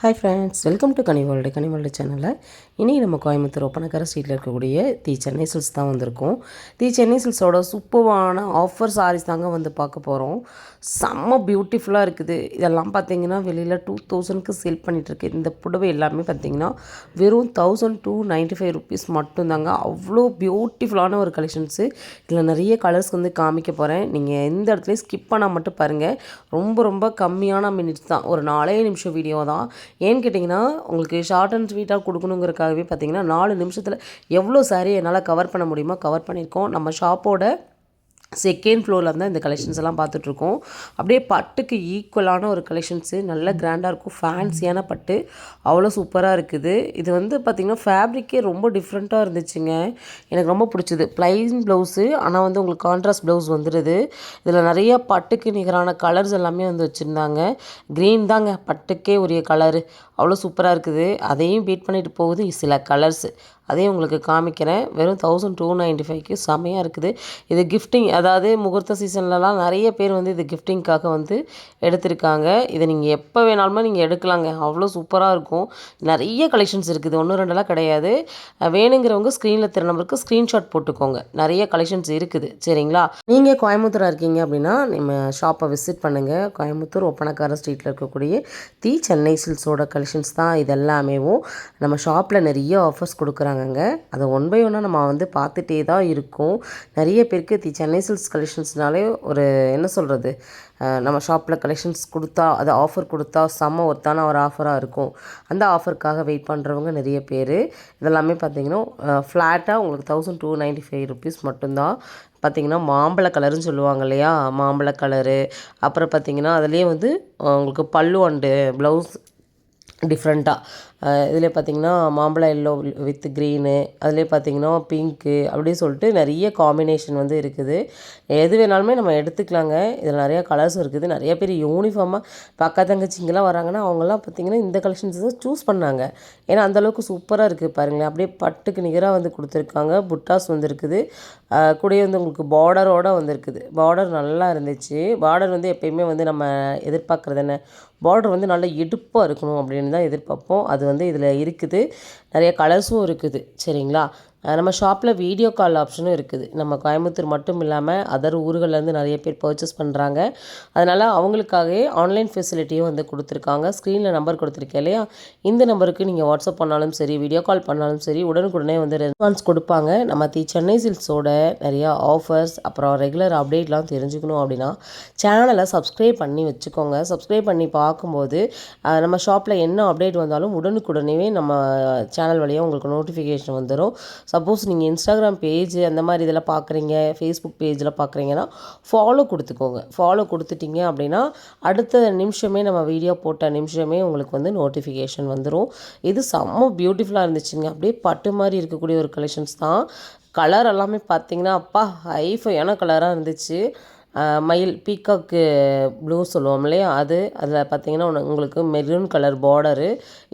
Hi friends welcome to கனிவால்டு கனிவால்டு சேனலில் இன்றைக்கி நம்ம கோயம்புத்தூர் ஒப்பனக்கர ஸ்ட்ரீட்டில் இருக்கக்கூடிய தி சென்னை சில்ஸ் தான் வந்திருக்கோம். தி சென்னை சில்ஸோட சூப்பரான ஆஃபர் சாரீஸ் தாங்க வந்து பார்க்க போகிறோம் செம்ம பியூட்டிஃபுல்லாக இருக்குது. இதெல்லாம் பார்த்தீங்கன்னா வெளியில் டூ தௌசண்ட்க்கு சேல் பண்ணிகிட்ருக்கு இந்த புடவை எல்லாமே பார்த்தீங்கன்னா வெறும் thousand two ninety five rupees மட்டும்தாங்க. அவ்வளோ பியூட்டிஃபுல்லான ஒரு கலெக்ஷன்ஸு இதில் நிறைய கலர்ஸ் வந்து காமிக்க போகிறேன் நீங்கள் எந்த இடத்துலையும் ஸ்கிப் பண்ணால் மட்டும் பாருங்கள் ரொம்ப ரொம்ப கம்மியான மினிட்ஸ் தான். ஒரு நாலே நிமிஷம் வீடியோ தான். ஏன்னு கேட்டிங்கன்னா உங்களுக்கு ஷார்ட் அண்ட் ஸ்வீட்டாக கொடுக்கணுங்கிறக்காகவே பார்த்தீங்கன்னா நாலு நிமிஷத்தில் எவ்வளோ சாரீ என்னால் கவர் பண்ண முடியுமோ கவர் பண்ணியிருக்கோம். நம்ம ஷாப்போட செகண்ட் ஃப்ளோரில் தான் இந்த கலெக்ஷன்ஸ் எல்லாம் பார்த்துட்ருக்கோம். அப்படியே பட்டுக்கு ஈக்குவலான ஒரு கலெக்ஷன்ஸு நல்ல கிராண்டாக இருக்கும். ஃபேன்சியான பட்டு. அவ்வளோ சூப்பராக இருக்குது. இது வந்து பார்த்திங்கன்னா ஃபேப்ரிக்கே ரொம்ப டிஃப்ரெண்ட்டாக இருந்துச்சுங்க. எனக்கு ரொம்ப பிடிச்சது. ப்ளைன் ப்ளவுஸு ஆனால் வந்து உங்களுக்கு கான்ட்ராஸ்ட் ப்ளவுஸ் வந்துடுது இதில் நிறைய பட்டுக்கு நிகரான கலர்ஸ் எல்லாமே வந்து வச்சுருந்தாங்க. க்ரீன் தாங்க பட்டுக்கே உரிய கலரு அவ்வளோ சூப்பராக இருக்குது. அதையும் பீட் பண்ணிட்டு போகுது. சில கலர்ஸு அதையும் உங்களுக்கு காமிக்கிறேன். வெறும் தௌசண்ட் டூ நைன்ட்டி ஃபைவ்க்கு செம்மையாக இருக்குது. இது கிஃப்டிங் அதாவது முகூர்த்த சீசன்லலாம் நிறைய பேர் வந்து இது கிஃப்டிங்க்காக வந்து எடுத்திருக்காங்க. இதை நீங்கள் எப்போ வேணாலுமே நீங்கள் எடுக்கலாங்க. அவ்வளோ சூப்பராக இருக்கும். நிறைய கலெக்ஷன்ஸ் இருக்குது. ஒன்று ரெண்டெல்லாம் கிடையாது. வேணுங்கிறவங்க ஸ்க்ரீனில் திரு நம்பருக்கு ஸ்க்ரீன்ஷாட் போட்டுக்கோங்க. நிறைய கலெக்ஷன்ஸ் இருக்குது. சரிங்களா? நீங்கள் கோயம்புத்தூராக இருக்கீங்க அப்படின்னா நம்ம ஷாப்பை விசிட் பண்ணுங்கள் கோயம்புத்தூர் ஒப்பனக்கார ஸ்ட்ரீட்டில் இருக்கக்கூடிய தி சென்னை சில்ஸோட கலெக்ஷன்ஸ் தான் இது எல்லாமேவும் நம்ம ஷாப்பில் நிறைய ஆஃபர்ஸ் கொடுக்குறாங்கங்க. அதை ஒன் பை ஒன்னாக நம்ம வந்து பார்த்துட்டே தான் இருக்கோம். நிறைய பேருக்கு தி சென்னை சில்ஸ் சில்க்ஸ் கலெக்ஷன்ஸ்னாலே ஒரு என்ன சொல்கிறது நம்ம ஷாப்பில் கலெக்ஷன்ஸ் கொடுத்தா அது ஆஃபர் கொடுத்தா செம்ம ஒத்தான ஒரு ஆஃபராக இருக்கும். அந்த ஆஃபருக்காக வெயிட் பண்ணுறவங்க நிறைய பேர். இதெல்லாமே பார்த்திங்கன்னா ஃப்ளாட்டாக உங்களுக்கு thousand two ninety five rupees மட்டும்தான். பார்த்திங்கன்னா மாம்பழ கலருன்னு சொல்லுவாங்க இல்லையா? மாம்பழ கலரு அப்புறம் பார்த்திங்கன்னா அதுலேயே வந்து உங்களுக்கு பல்லு அண்டு ப்ளவுஸ் டிஃப்ரெண்ட்டாக இதில் பார்த்திங்கன்னா மாம்பழம் எல்லோ வித் க்ரீனு அதிலே பார்த்திங்கன்னா பிங்க்கு அப்படின்னு சொல்லிட்டு நிறைய காம்பினேஷன் வந்து இருக்குது. எது வேணாலுமே நம்ம எடுத்துக்கலாங்க. இதில் நிறையா கலர்ஸும் இருக்குது. நிறைய பேர் யூனிஃபார்மாக இப்போ தங்கச்சிங்கெல்லாம் வராங்கன்னா அவங்கெல்லாம் பார்த்திங்கன்னா இந்த கலெக்ஷன்ஸ் தான் சூஸ் பண்ணாங்க. ஏன்னா அந்தளவுக்கு சூப்பராக இருக்குது பாருங்களேன். அப்படியே பட்டுக்கு நிகராக வந்து கொடுத்துருக்காங்க. புட்டாஸ் வந்துருக்குது. கூடயே வந்து உங்களுக்கு பார்டரோடு வந்திருக்குது. பார்டர் நல்லா இருந்துச்சு. பார்டர் வந்து எப்பயுமே வந்து நம்ம எதிர்பார்க்குறது என்ன? பார்டர் வந்து நல்லா இடுப்பாக இருக்கணும் அப்படின்னு தான் எதிர்பார்ப்போம். அது வந்து இதில் இருக்குது. நிறைய கலர்ஸும் இருக்குது. சரிங்களா? நம்ம ஷாப்பில் வீடியோ கால் ஆப்ஷனும் இருக்குது. நம்ம கோயம்புத்தூர் மட்டும் இல்லாமல் அதர் ஊர்கள்லேருந்து நிறைய பேர் பர்ச்சேஸ் பண்ணுறாங்க அதனால் அவங்களுக்காகவே ஆன்லைன் ஃபெசிலிட்டியும் வந்து கொடுத்துருக்காங்க. ஸ்க்ரீனில் நம்பர் கொடுத்துருக்கேன் இல்லையா? இந்த நம்பருக்கு நீங்கள் வாட்ஸ்அப் பண்ணாலும் சரி வீடியோ கால் பண்ணாலும் சரி உடனுக்குடனே வந்து ரெஸ்பான்ஸ் கொடுப்பாங்க. நம்ம தி சென்னை சில்ஸோட நிறையா ஆஃபர்ஸ் அப்புறம் ரெகுலர் அப்டேட்லாம் தெரிஞ்சுக்கணும் அப்படின்னா சேனலை சப்ஸ்கிரைப் பண்ணி வச்சுக்கோங்க. சப்ஸ்கிரைப் பண்ணி பார்க்கும்போது நம்ம ஷாப்பில் என்ன அப்டேட் வந்தாலும் உடனுக்குடனே நம்ம சேனல் வழியாக உங்களுக்கு நோட்டிஃபிகேஷன் வந்துடும் ஸோ சப்போஸ் நீங்கள் இன்ஸ்டாகிராம் பேஜ் அந்த மாதிரி இதில் பார்க்குறீங்க ஃபேஸ்புக் பேஜில் பார்க்குறீங்கன்னா ஃபாலோ கொடுத்துக்கோங்க. ஃபாலோ கொடுத்துட்டிங்க அப்படின்னா அடுத்த நிமிஷமே நம்ம வீடியோ போட்ட நிமிஷமே உங்களுக்கு வந்து நோட்டிஃபிகேஷன் வந்துடும் இது செம்ம பியூட்டிஃபுல்லாக இருந்துச்சுங்க. அப்படியே பட்டு மாதிரி இருக்கக்கூடிய ஒரு கலெக்ஷன்ஸ் தான். கலர் எல்லாமே பார்த்தீங்கன்னா அப்பா ஹைஃபையான கலராக இருந்துச்சு? மயில் பீக்காக்கு ப்ளூ சொல்லுவோம் இல்லையா? அது அதில் பார்த்தீங்கன்னா உங்களுக்கு மெரூன் கலர் பார்டரு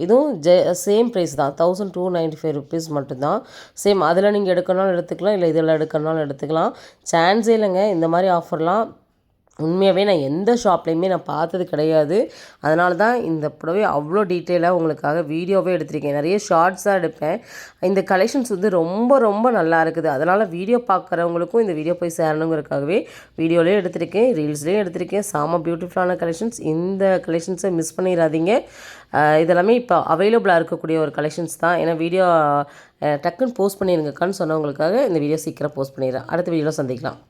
இதுவும் ஜெ சேம் ப்ரைஸ் தான். Thousand two ninety five rupees மட்டும்தான். சேம் அதில் நீங்கள் எடுக்கணும்னாலும் எடுத்துக்கலாம் இல்லை இதில் எடுக்கணும்னாலும் எடுத்துக்கலாம். சான்ஸே இல்லைங்க இந்த மாதிரி ஆஃபர்லாம் உண்மையாகவே நான் எந்த ஷாப்லேயுமே நான் பார்த்தது கிடையாது. அதனால தான் இந்த புடவை அவ்வளோ டீட்டெயிலாக உங்களுக்காக வீடியோவே எடுத்திருக்கேன். நிறைய ஷார்ட்ஸாக எடுப்பேன். இந்த கலெக்ஷன்ஸ் வந்து ரொம்ப ரொம்ப நல்லா இருக்குது. அதனால் வீடியோ பார்க்குறவங்களுக்கும் இந்த வீடியோ போய் சேரணுங்கிறதுக்காகவே வீடியோலேயும் எடுத்திருக்கேன். ரீல்ஸ்லேயும் எடுத்திருக்கேன். சாம பியூட்டிஃபுல்லான கலெக்ஷன்ஸ் இந்த கலெக்ஷன்ஸை மிஸ் பண்ணிடாதீங்க. இதெல்லாமே இப்போ அவைலபிளாக இருக்கக்கூடிய ஒரு கலெக்ஷன்ஸ் தான். ஏன்னா வீடியோ டக்குன்னு போஸ்ட் பண்ணிடுங்கக்கான்னு சொன்னவங்களுக்காக இந்த வீடியோ சீக்கிரம் போஸ்ட் பண்ணிடுறேன். அடுத்த வீடியோவில் சந்திக்கலாம்.